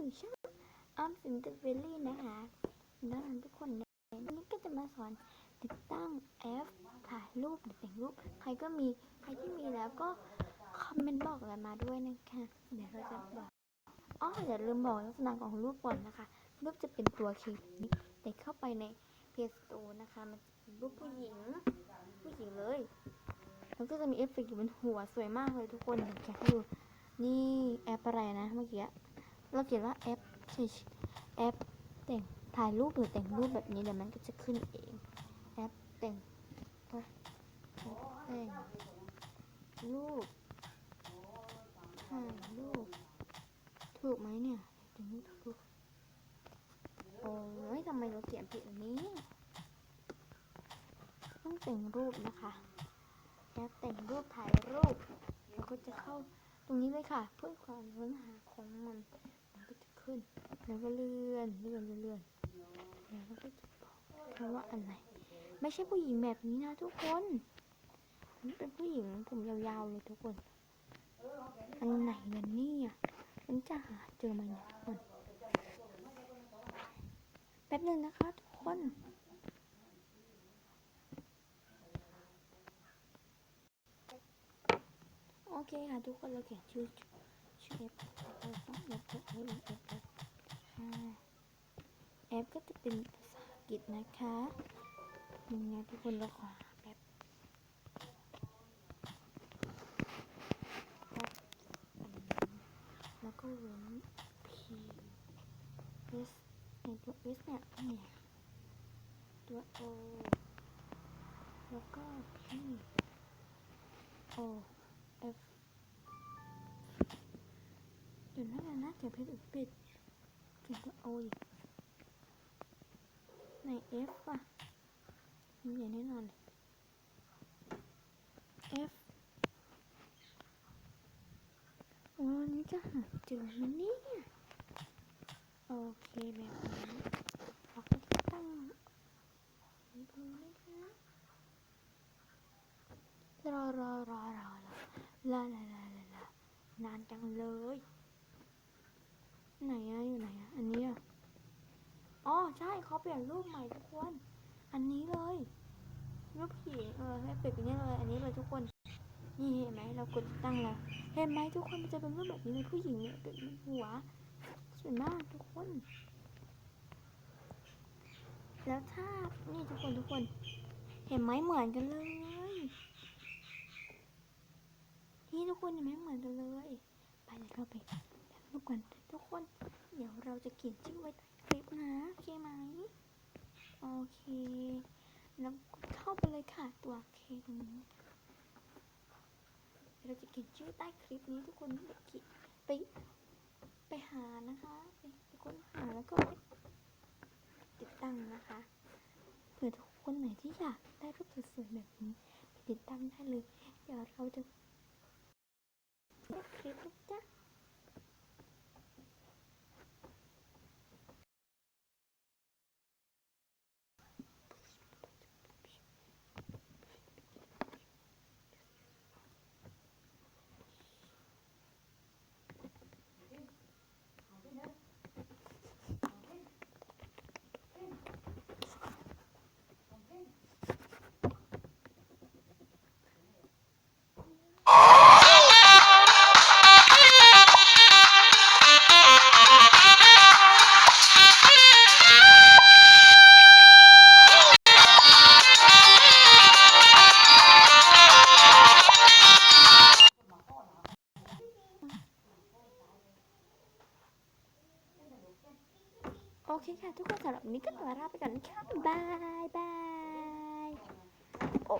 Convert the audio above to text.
สู่ช่องออมสินกับเวลลี่นะคะแล้วทุกคนเนี่ยวันนี้ก็จะมาสอนติดตั้งแอปถ่ายรูปหรือแต่งรูป ใครก็มีใครที่มีแล้วก็คอมเมนต์บอกอะไรมาด้วยนะคะ เดี๋ยวเราจะบอกอ๋ออย่าลืมบอกลักษณะของรูปก่อนนะคะ รูปจะเป็นตัวเคแบบนี้แต่เข้าไปใน Play Store นะคะมันเป็นรูปผู้หญิง ผู้หญิงเลยมันก็จะมีเอฟเฟกต์อยู่บนหัวสวยมากเลยทุกคนเดี๋ยวแกะให้ดูนี่แอปอะไรนะเมื่อกี้ เราเขียนว่าแอปใช่แอปแต่งถ่ายรูปหรือแต่งรูปแบบนี้เดี๋ยวมันก็จะขึ้นเองแอปแต่งแอปแต่งรูปถ่ายรูปถูกไหมเนี่ยต่งรูปถูกโอ้ยทำไมเราเขียนผิดแบบนี้ ต้องแต่งรูปนะคะแอปแต่งรูปถ่ายรูป รงนี้เลยค่ะ เพื่อความค้นหาของมันมันก็จะขึ้น แล้วก็เลื่อนเลื่อนเลื่อนแล้วก็จะบอกเขาว่าอันไหนไม่ใช่ผู้หญิงแบบนี้นะทุกคนมันเป็นผู้หญิงผมยาวๆเลยทุกคนอันไหนกันเนี่ยมันจะหาเจอไหมเนี่ยทุกคนแป๊บหนึ่งนะคะทุกคน โอเคค่ะทุกคนเราเขียนชื่อชื่อเอฟต้องเอฟต้องเอฟเอฟเอฟก็จะเป็นภาษาอังกฤษนะคะนี่นะทุกคนเราขอแป๊บแล้วก็เว้น P S ในตัว S เนี่ยเนี่ยตัว O แล้วก็ P O F ดี๋ยวนะเดี๋ยวนะเดี๋ยวผิดผิดเขียนตัว O อีกใน F อะมีอย่างแน่นอนเลย F โอ้ยนี่จะหาเจอไหมเนี่ยโอเคแบบนี้เราก็จะตั้งดูนะคะรอรอรอรอรอลาลาลาลานานจังเลย ไหนอะอยู่ไหนอะอันนี้อะอ๋อใช่เขาเปลี่ยนรูปใหม่ทุกคน อันนี้เลยรูปผีเออให้เปลี่ยนเป็นนี่เลย อันนี้เลยทุกคน นี่เห็นไหมเรากดตั้งแล้ว เห็นไหมทุกคนมันจะเป็นรูปแบบนี้เลยผู้หญิงเนี่ยเป็นหัวสวยมากทุกคน แล้วถ้านี่ทุกคนทุกคน เห็นไหมเหมือนกันเลยนี่ทุกคนเห็นไหมเหมือนกันเลย ไปเดี๋ยวเราไป ทุกคนทุกคน เดี๋ยวเราจะเขียนชื่อไว้ใต้คลิปนะ โอเคไหม โอเค แล้วเข้าไปเลยค่ะ ตัวเคตรงนี้ เราจะเขียนชื่อใต้คลิปนี้ทุกคนไปเขีไปไปหานะคะไปไปค้นหาแล้วก็ติดตั้งนะคะเผื่อทุกคนไหนที่อยากได้รูปสวยๆแบบนี้ไปติดตั้งได้เลย เดี๋ยวเราจะคลิปนะจ๊ะ โอเคค่ะ ทุกคนสำหรับวันนี้ก็ขอลาไปก่อนค่ะบายบายโอ้